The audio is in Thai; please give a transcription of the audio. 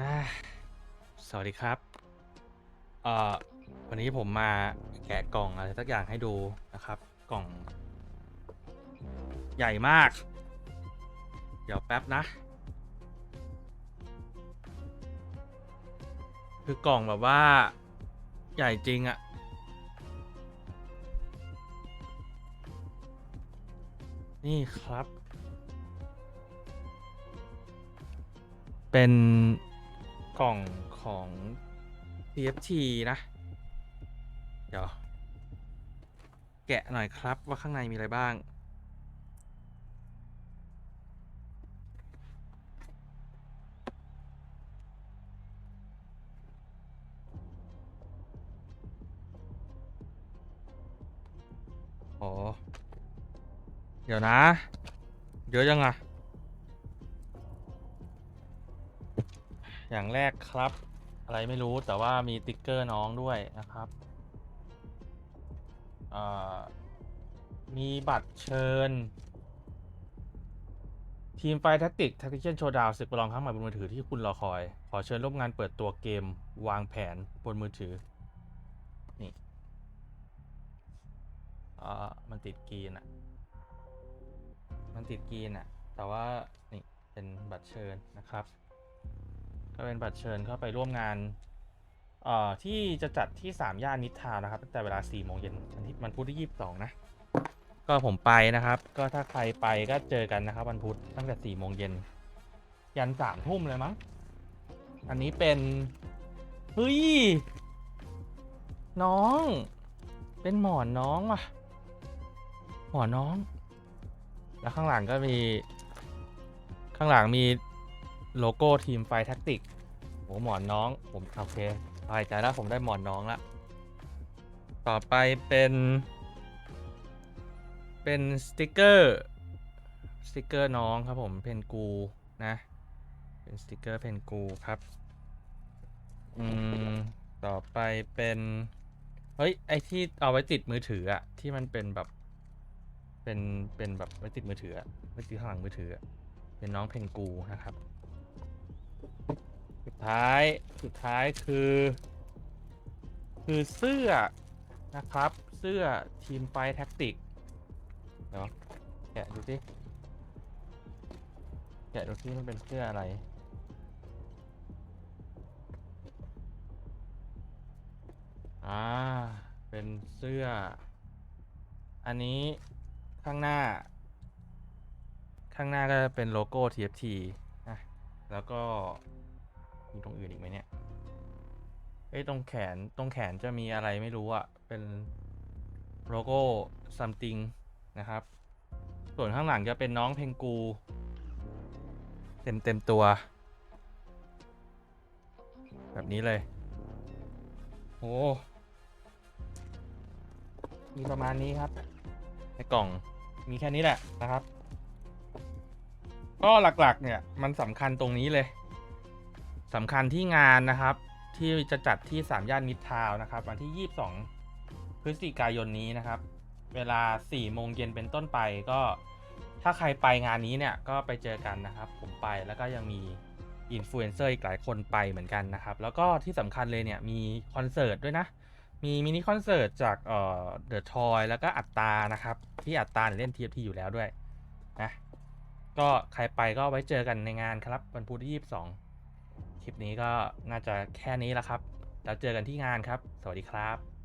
อ่าสวัสดีครับ เอ่อ วันนี้ผมมาแกะกล่องอะไรสักอย่างให้ดูนะครับ กล่อง ใหญ่มาก เดี๋ยวแป๊บนะ คือกล่องแบบว่า ใหญ่จริงอะนี่ครับ เป็น กล่องของ TFT นะ เดี๋ยว แกะหน่อยครับว่าข้างในมีอะไรบ้างโอ้เดี๋ยวนะ เยอะยังอะ อย่างแรกครับ อะไรไม่รู้แต่ว่ามีติ๊กเกอร์น้องด้วยนะครับมีบัตรเชิญ ทีมไฟท็กติกท็กติ i นโชว์ดาวศึกประลองครั้งใหม่บนมือถือที่คุณรอคอย ขอเชิญร่วมงานเปิดตัวเกมวางแผนบนมือถือ นี่อ่ามันติดกีนอะมันติดกีนอะแต่ว่า นี่ เป็นบัตรเชิญนะครับ ก็เป็นบัตรเชิญเข้าไปร่วมงานเอ่อที่จะจัดที่3ย่านมิตรทาวนะครับ ตั้งแต่เวลา4โมงเย็นวันที่วันพุธที่22นะ ก็ผมไปนะครับ ก็ถ้าใครไปก็เจอกันนะครับวันพุธตั้งแต่4โมงเย็นยัน3ทุ่มเลยมั้ง อันนี้เป็นเฮ้ยน้อง เป็นหมอนน้องว่ะ หมอนน้อง แล้วข้างหลังก็มี ข้างหลังมี โลโก้ทีมไฟแท็กติกโหหมอนน้อง ผมโอเคสบายใจแล้วผมได้หมอนน้องละ ต่อไปเป็น เป็นสติกเกอร์ สติกเกอร์น้องครับผม เพนกูนะ เป็นสติกเกอร์เพนกูครับ อืม ต่อไปเป็น เฮ้ย ไอที่เอาไว้ติดมือถืออะที่มันเป็นแบบ เป็น เป็นแบบไว้ติดมือถืออะไว้ติดข้างหลังมือถืออะเป็นน้องเพนกูนะครับ ท้ายสุดท้ายคือ คือเสื้อนะครับ เสื้อทีมไฟแท็กติกเดี๋ยวแกะดูสิแกะดูสิมันเป็นเสื้ออะไรอ่าเป็นเสื้อ อันนี้ข้างหน้า ข้างหน้าก็จะเป็นโลโก้ TFT นะแล้วก็ มีตรงอื่นอีกไหมเนี่ยเอ้ยตรงแขนตรงแขนจะมีอะไรไม่รู้อะเป็นโลโก้ something นะครับ ส่วนข้างหลังจะเป็นน้องเพงกู เต็มเต็มตัว แบบนี้เลย โอ้มีประมาณนี้ครับ ในกล่องมีแค่นี้แหละนะครับ ก็หลักๆเนี่ยมันสำคัญตรงนี้เลย สำคัญที่งานนะครับ ที่จะจัดที่3ย่านมิตรทาวนะครับ วันที่ 22 พฤศจิกายนนี้นะครับ เวลา 4 โมงเย็นเป็นต้นไปก็ถ้าใครไปงานนี้เนี่ยก็ไปเจอกันนะครับ ผมไปแล้วก็ยังมีอินฟลูเอนเซอร์อีกหลายคนไปเหมือนกันนะครับ แล้วก็ที่สำคัญเลยเนี่ยมีคอนเสิร์ตด้วยนะ มีมินิคอนเสิร์ตจากเอ่อเดอะทอยแล้วก็อัตตานะครับ ที่อัตตาเนี่ยเล่น TFT อยู่แล้วด้วยนะก็ใครไปก็ไว้เจอกันในงานครับวันพุธที่22 คลิปนี้ก็น่าจะแค่นี้แล้วครับ แล้วเจอกันที่งานครับ สวัสดีครับ